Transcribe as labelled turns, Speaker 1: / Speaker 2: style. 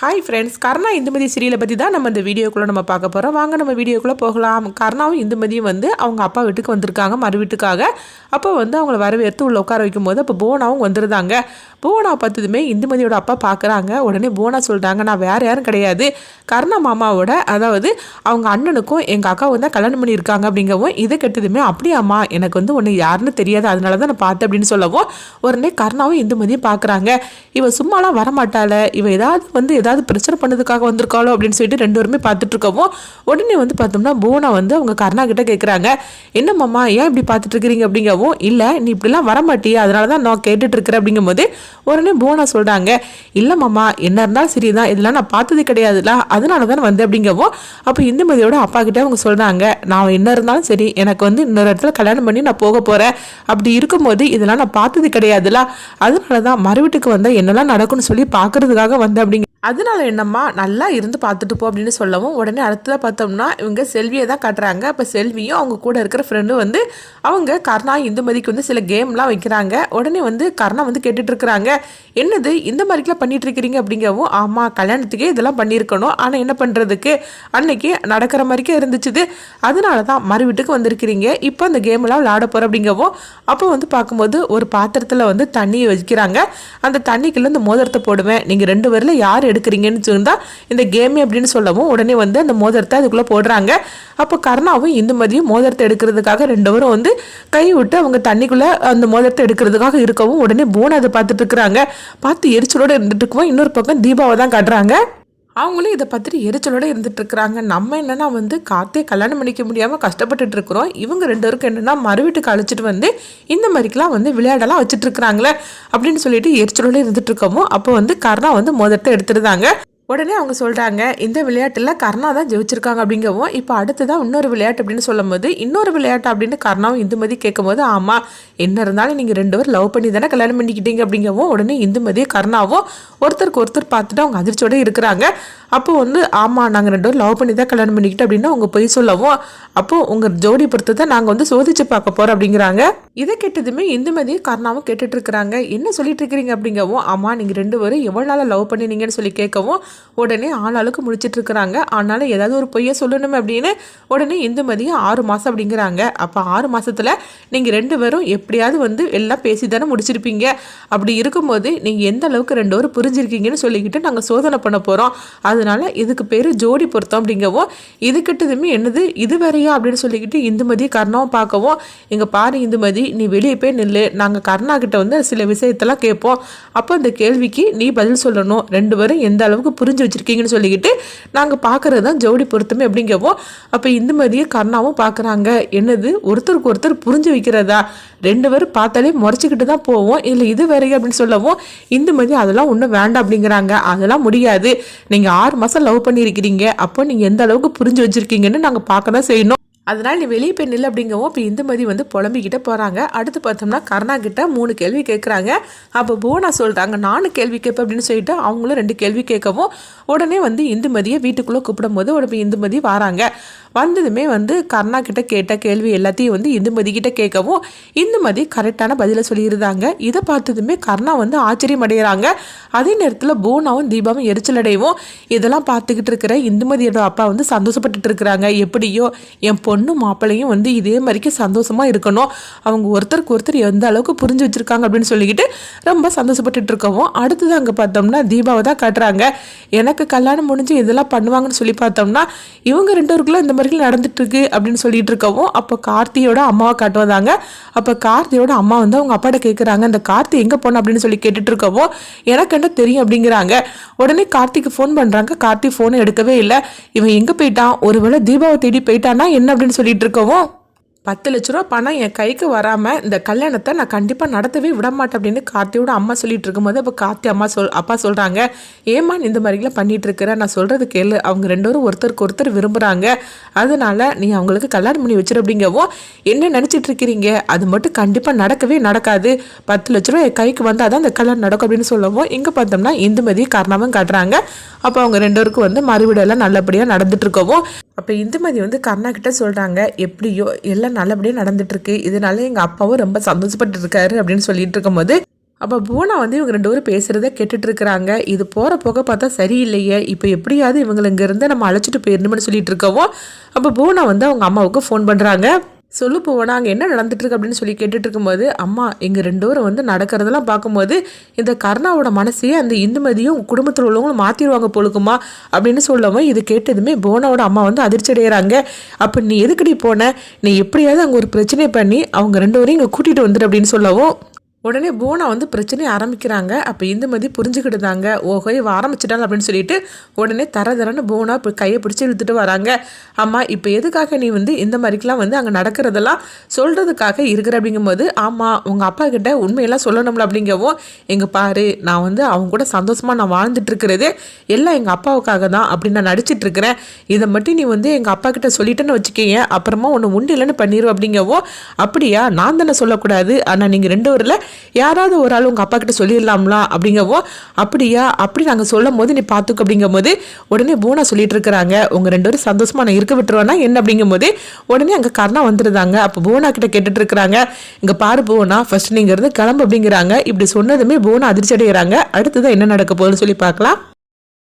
Speaker 1: Hi friends கர்ணா இந்துமதி சீரியலை பற்றி தான் நம்ம இந்த வீடியோக்குள்ளே நம்ம பார்க்க போகிறோம் வாங்க நம்ம வீடியோக்குள்ளே போகலாம். கர்ணாவும் இந்துமதியும் வந்து அவங்க அப்பா வீட்டுக்கு வந்திருக்காங்க மறு வீட்டுக்காக. அப்போ வந்து அவங்கள வரவேற்று உள்ள உட்கார வைக்கும் போது அப்போ போனாவும் வந்துருந்தாங்க. போனா பார்த்ததுமே இந்துமதியோட அப்பா பார்க்குறாங்க உடனே போனா சொல்கிறாங்க நான் வேறு யாரும் கிடையாது. கர்ணா மாமாவோட அதாவது அவங்க அண்ணனுக்கும் எங்கள் அக்காவும் தான் கல்யாணம் பண்ணியிருக்காங்க அப்படிங்கவும் இதை கெட்டதுமே அப்படியாம்மா. எனக்கு வந்து ஒன்று யாருன்னு தெரியாது. அதனால தான் நான் பார்த்தேன் அப்படின்னு சொல்லவும் உடனே கர்ணாவும் இந்துமதியும் பார்க்குறாங்க இவ சும்மாலாம் வரமாட்டாள. இவ ஏதாவது வந்து ஏதாவது பிரச்சனை பண்ணதுக்காக வந்திருக்காளோ அப்படின்னு சொல்லிட்டு ரெண்டு பேருமே பார்த்துட்டு இருக்கவும் உடனே வந்து பார்த்தோம்னா போனா வந்து அவங்க கர்ணா கிட்ட கேட்குறாங்க என்னம்மாம்மா ஏன் இப்படி பார்த்துட்டு இருக்கிறீங்க? அப்படிங்கவும் இல்லை நீ இப்படிலாம் வரமாட்டியே. அதனால தான் நான் கேட்டுட்டு இருக்கிறேன். அப்படிங்கும்போது உடனே போனா சொல்கிறாங்க இல்லை மாமா என்ன இருந்தாலும் சரிதான். இதெல்லாம் நான் பார்த்தது கிடையாதுல அதனால தான் வந்து அப்படிங்கவும் அப்போ இந்துமதியோட அப்பா கிட்டே அவங்க சொல்கிறாங்க நான் என்ன இருந்தாலும் சரி எனக்கு வந்து இன்னொரு இடத்துல கல்யாணம் பண்ணி நான் போக போகிறேன் அப்படி இருக்கும்போது இதெல்லாம் நான் பார்த்தது கிடையாதுல அதனால தான் மறு வீட்டுக்கு வந்தால் என்னெல்லாம் நடக்கும்னு சொல்லி பார்க்கறதுக்காக வந்தேன் அப்படிங்க அதனால என்னம்மா நல்லா இருந்து பார்த்துட்டு போ அப்படின்னு சொல்லவும் உடனே அடுத்ததாக பார்த்தோம்னா இவங்க செல்வியை தான் காட்டுறாங்க. அப்போ செல்வியும் அவங்க கூட இருக்கிற ஃப்ரெண்டும் வந்து அவங்க கர்ணா இந்துமதிக்கு வந்து சில கேம்லாம் வைக்கிறாங்க. உடனே வந்து கர்ணா வந்து கேட்டுட்டு இருக்கிறாங்க. என்னது இந்த மாதிரிக்கெலாம் பண்ணிட்டு இருக்கிறீங்க அப்படிங்கவும் ஆமாம் கல்யாணத்துக்கே இதெல்லாம் பண்ணியிருக்கணும். ஆனால் என்ன பண்ணுறதுக்கு அன்னைக்கு நடக்கிற மாதிரிக்கே இருந்துச்சுது. அதனால தான் மறு வீட்டுக்கு வந்திருக்கிறீங்க. இப்போ அந்த கேம்லாம் விளையாட போகிற அப்படிங்கவும் அப்போ வந்து பார்க்கும்போது ஒரு பாத்திரத்தில் வந்து தண்ணியை வைக்கிறாங்க. அந்த தண்ணிக்குள்ளே இந்த மோதிரத்தை போடுவேன். நீங்கள் ரெண்டு பேரில் யார் எடுக்கிறீங்கன்னு சொன்னால் இந்த கேம் அப்படின்னு சொல்லவும் உடனே வந்து அந்த மோதிரத்தை அதுக்குள்ளே போடுறாங்க. அப்போ கர்ணாவும் இந்துமதியும் மோதிரத்தை எடுக்கிறதுக்காக ரெண்டு பேரும் வந்து கை விட்டு அவங்க தண்ணிக்குள்ளே அந்த மோதிரத்தை எடுக்கிறதுக்காக இருக்கவும் உடனே போன அதை பார்த்துட்டு இருக்கிறாங்க. பார்த்து எரிச்சலோடு இருந்துட்டு இருக்கவும் இன்னொரு பக்கம் தீபாவை தான் காட்டுறாங்க. அவங்களும் இதை பார்த்துட்டு எரிச்சலோட இருந்துட்டு இருக்கிறாங்க நம்ம என்னன்னா வந்து காத்தே கல்யாணம் பண்ணிக்க முடியாமல் கஷ்டப்பட்டுட்டு இருக்கிறோம் இவங்க ரெண்டு பேருக்கும் என்னென்னா மறு வீட்டுக்கு அழைச்சிட்டு வந்து இந்த மாதிரிக்கெல்லாம் வந்து விளையாடலாம் வச்சுட்டு இருக்கிறாங்களே அப்படின்னு சொல்லிட்டு எரிச்சலோடு இருந்துட்டு இருக்கோமோ அப்போ வந்து கர்ணா வந்து மோதிரத்தை எடுத்துருந்தாங்க உடனே அவங்க சொல்கிறாங்க இந்த விளையாட்டில் கர்ணா தான் ஜெயிச்சிருக்காங்க அப்படிங்கவும் இப்போ அடுத்ததான் இன்னொரு விளையாட்டு அப்படின்னு சொல்லும்போது இன்னொரு விளையாட்டு அப்படின்னு கர்ணாவும் இந்துமதி கேட்கும்போது ஆமாம் என்ன இருந்தாலும் நீங்கள் ரெண்டு பேரும் லவ் பண்ணி தானே கல்யாணம் பண்ணிக்கிட்டீங்க அப்படிங்கவும் உடனே இந்துமதி கர்ணாவும் ஒருத்தருக்கு ஒருத்தர் பார்த்துட்டு அவங்க அதிர்ச்சியோட இருக்கிறாங்க. அப்போ வந்து ஆமாம் நாங்கள் ரெண்டு பேரும் லவ் பண்ணி தான் கல்யாணம் பண்ணிக்கிட்டோம் அப்படின்னு அவங்க பொய் சொல்லவும் அப்போ உங்கள் ஜோடி பொறுத்ததை நாங்கள் வந்து சோதிச்சு பார்க்க போகிறோம் அப்படிங்கிறாங்க. இதை கேட்டதுமே இந்துமதி கர்ணாவும் கேட்டுட்டு இருக்கிறாங்க. என்ன சொல்லிட்டு இருக்கிறீங்க அப்படிங்கவும் ஆமாம் நீங்கள் ரெண்டு பேரும் எவ்வளோ நாளாக லவ் பண்ணினீங்கன்னு சொல்லி கேட்கவும் உடனே ஆளாளுக்கு முடிச்சிட்டு இருக்கிறாங்க ஆனாலும் ஏதாவது ஒரு பொய்யை சொல்லணுமே அப்படின்னு உடனே இந்துமதியும் ஆறு மாதம் அப்படிங்கிறாங்க. அப்போ ஆறு மாதத்தில் நீங்கள் ரெண்டு பேரும் எப்படியாவது வந்து எல்லாம் பேசி தானே முடிச்சிருப்பீங்க. அப்படி இருக்கும்போது நீங்கள் எந்த அளவுக்கு ரெண்டு பேரும் புரிஞ்சிருக்கீங்கன்னு சொல்லிக்கிட்டு நாங்கள் சோதனை பண்ண போகிறோம் அதனால இதுக்கு பேர் ஜோடி பொருத்தம் அப்படிங்கவும் இது கிட்டதுமே என்னது இது வேறையா அப்படின்னு சொல்லிக்கிட்டு இந்துமதி கர்ணாவும் பார்க்கவும் இங்கே பாரு இந்துமதி நீ வெளியே போய் நில்லு. நாங்கள் கர்ணா கிட்ட வந்து சில விஷயத்தெல்லாம் கேட்போம். அப்போ இந்த கேள்விக்கு நீ பதில் சொல்லணும். ரெண்டு பேரும் எந்த அளவுக்கு புரிஞ்சு புரிஞ்சு வச்சுருக்கீங்கன்னு சொல்லிக்கிட்டு நாங்கள் பார்க்கறது தான் ஜோடி பொருத்தமே அப்படிங்கவும் அப்போ இந்துமதியும் கர்ணாவும் பார்க்குறாங்க என்னது? ஒருத்தருக்கு ஒருத்தர் புரிஞ்சு வைக்கிறதா? ரெண்டு பேரும் பார்த்தாலே முறைச்சிக்கிட்டு தான் போவோம். இல்லை இது வேறையே அப்படின்னு சொல்லவும் இந்துமதி அதெல்லாம் ஒன்றும் வேண்டாம் அப்படிங்கிறாங்க. அதெல்லாம் முடியாது. நீங்கள் ஆறு மாதம் லவ் பண்ணியிருக்கிறீங்க. அப்போ நீங்கள் எந்த அளவுக்கு புரிஞ்சு வச்சுருக்கீங்கன்னு நாங்கள் பார்க்க தான் செய்யணும். அதனால் நீ வெளியே போய் நில் அப்படிங்கவும் இப்போ இந்துமதி வந்து புலம்பிக்கிட்டே போகிறாங்க அடுத்து பார்த்தோம்னா கருணா கிட்ட மூணு கேள்வி கேட்குறாங்க அப்போ போனா சொல்கிறாங்க நானும் கேள்வி கேட்பேன் அப்படின்னு சொல்லிட்டு அவங்களும் ரெண்டு கேள்வி கேட்கவும் உடனே வந்து இந்துமதியை வீட்டுக்குள்ளே கூப்பிடும் போது உடனே இந்துமதி வராங்க. வந்ததுமே வந்து கர்ணா கிட்ட கேட்ட கேள்வி எல்லாத்தையும் வந்து இந்துமதி கிட்ட கேட்கவும் இந்துமதி கரெக்டான பதிலை சொல்லியிருந்தாங்க இதை பார்த்ததுமே கர்ணா வந்து ஆச்சரியம் அடைகிறாங்க அதே நேரத்தில் போனாவும் தீபாவும் எரிச்சல் அடையவும் இதெல்லாம் பார்த்துக்கிட்டு இருக்கிற இந்துமதியோட அப்பா வந்து சந்தோஷப்பட்டுட்டு இருக்கிறாங்க. எப்படியோ என் பொண்ணு மாப்பிள்ளையும் வந்து இதே மாதிரிக்கு சந்தோஷமாக இருக்கணும். அவங்க ஒருத்தருக்கு ஒருத்தர் எந்த அளவுக்கு புரிஞ்சு வச்சுருக்காங்க அப்படின்னு சொல்லிக்கிட்டு ரொம்ப சந்தோஷப்பட்டுட்டு இருக்கவும் அடுத்தது அங்கே பார்த்தோம்னா தீபாவை தான் காட்டுறாங்க. எனக்கு கல்யாணம் முடிஞ்சு இதெல்லாம் பண்ணுவாங்கன்னு சொல்லி பார்த்தோம்னா இவங்க ரெண்டு பேருக்குள்ள இந்த மாதிரி நடந்துட்டு இருக்கு அப்படின்னு சொல்லிட்டு இருக்கவும் அப்போ கார்த்தியோட அம்மாவை காட்டுவதாங்க அப்போ கார்த்தியோட அம்மா வந்து அவங்க அப்பாட்ட கேட்குறாங்க அந்த கார்த்தி எங்கே போன? அப்படின்னு சொல்லி கேட்டுட்டு இருக்கவும் எனக்கு என்ன தெரியும்? அப்படிங்கிறாங்க. உடனே கார்த்திக்கு ஃபோன் பண்ணுறாங்க கார்த்தி ஃபோனை எடுக்கவே இல்லை. இவன் எங்கே போயிட்டான்? ஒருவேளை தீபாவை தேடி போயிட்டானா? என்ன அப்படின்னு சொல்லிட்டு இருக்கவும் பத்து லட்ச ரூபா பணம் என் கைக்கு வராமல் இந்த கல்யாணத்தை நான் கண்டிப்பாக நடத்தவே விட மாட்டேன் அப்படின்னு கார்த்தியோட அம்மா சொல்லிட்டு இருக்கும்போது அப்போ கார்த்தி அம்மா சொல் அப்பா சொல்கிறாங்க ஏமா இந்த மாதிரிலாம் பண்ணிட்டு இருக்கிற? நான் சொல்கிறது கேளு. அவங்க ரெண்டு பேரும் ஒருத்தருக்கு ஒருத்தர் விரும்புகிறாங்க அதனால நீ அவங்களுக்கு கல்யாணம் பண்ணி வச்சிரு அப்படிங்கவும் என்ன நினச்சிட்டு இருக்கிறீங்க? அது மட்டும் கண்டிப்பாக நடக்கவே நடக்காது. பத்து லட்ச ரூபா என் கைக்கு வந்தால் தான் அந்த கல்யாணம் நடக்கும் அப்படின்னு சொல்லவும் இங்கே பார்த்தோம்னா இந்துமதி காரணமும் காட்டுறாங்க. அப்போ அவங்க ரெண்டு பேருக்கும் வந்து மறுவிடெல்லாம் நல்லபடியாக நடந்துட்டு இருக்கவும் அப்போ இந்துமதி வந்து கர்ணா கிட்ட சொல்கிறாங்க எப்படியோ எல்லாம் நல்லபடியாக நடந்துட்டுருக்கு. இதனால எங்கள் அப்பாவும் ரொம்ப சந்தோஷப்பட்டு இருக்காரு அப்படின்னு சொல்லிட்டு இருக்கும்போது அப்போ பூனா வந்து இவங்க ரெண்டு பேரும் பேசுகிறத கேட்டுட்டு இருக்கிறாங்க இது போகிற போக பார்த்தா சரியில்லையே. இப்போ எப்படியாவது இவங்களை இங்கேருந்து நம்ம அழைச்சிட்டு போயிடணும்னு சொல்லிட்டு இருக்கவும் அப்போ பூனா வந்து அவங்க அம்மாவுக்கு ஃபோன் பண்ணுறாங்க சொல்லு போவோம் அங்கே என்ன நடந்துட்டுருக்கு அப்படின்னு சொல்லி கேட்டுட்டு இருக்கும்போது அம்மா எங்கள் ரெண்டு பேரும் வந்து நடக்கிறதெல்லாம் பார்க்கும்போது இந்த கருணாவோட மனசையே அந்த இந்துமதியும் குடும்பத்தில் உள்ளவங்களும் மாற்றிடுவாங்க பொழுக்குமா அப்படின்னு சொல்லவும் இது கேட்டதுமே போனாவோட அம்மா வந்து அதிர்ச்சி அடைகிறாங்க அப்போ நீ எதுக்கடி போன? நீ எப்படியாவது அங்கே ஒரு பிரச்சனை பண்ணி அவங்க ரெண்டு பேரையும் இங்கே கூட்டிகிட்டு வந்துடு அப்படின்னு சொல்லவும் உடனே பூனா வந்து பிரச்சனையை ஆரம்பிக்கிறாங்க. அப்போ இந்துமதி புரிஞ்சுக்கிட்டுதாங்க ஓஹோ இவ ஆரம்பிச்சிட்டாள் அப்படின்னு சொல்லிட்டு உடனே தர தரன்னு பூனா இப்போ கையை பிடிச்சி இழுத்துட்டு வராங்க. அம்மா இப்போ எதுக்காக நீ வந்து இந்த மாதிரிக்கெலாம் வந்து அங்கே நடக்கிறதெல்லாம் சொல்கிறதுக்காக இருக்கிற அப்படிங்கும்போது ஆமாம் உங்கள் அப்பா கிட்ட உண்மையெல்லாம் சொல்லணும்ல அப்படிங்கவும் எங்கள் பாரு நான் வந்து அவங்க கூட சந்தோஷமாக நான் வாழ்ந்துட்டு இருக்கிறது எல்லாம் எங்கள் அப்பாவுக்காக தான் அப்படின்னு நான் நடிச்சிட்டு இருக்கிறேன் இதை மட்டும் நீ வந்து எங்கள் அப்பா கிட்ட சொல்லிட்டேன்னு வச்சுக்கேன் அப்புறமா ஒன்று உண்டு இல்லைன்னு பண்ணிடுவோம் அப்படிங்கவும் அப்படியா? நான் தானே சொல்லக்கூடாது. ஆனால் நீங்கள் ரெண்டு ஊரில் யாராவது ஒரு ஆள் உங்கள் அப்பா கிட்ட சொல்லிடலாம்லாம் அப்படிங்கவோ அப்படியா அப்படி நாங்கள் சொல்லும் போது நீ பார்த்துக்க அப்படிங்கும் போது உடனே பூனா சொல்லிட்டு இருக்கிறாங்க. உங்கள் ரெண்டு பேரும் சந்தோஷமாக நான் இருக்க விட்டுருவேன்னா என்ன அப்படிங்கும் போது உடனே அங்கே கர்ணா வந்துருந்தாங்க. அப்போ பூனா கிட்ட கேட்டுட்டு இருக்கிறாங்க. இங்கே பாரு பூனா ஃபர்ஸ்ட் நீங்கள் இருந்து கிளம்பு அப்படிங்கிறாங்க. இப்படி சொன்னதுமே பூனா அதிர்ச்சி அடைகிறாங்க. அடுத்ததான் என்ன நடக்க போகுதுன்னு சொல்லி பார்க்கலாம்.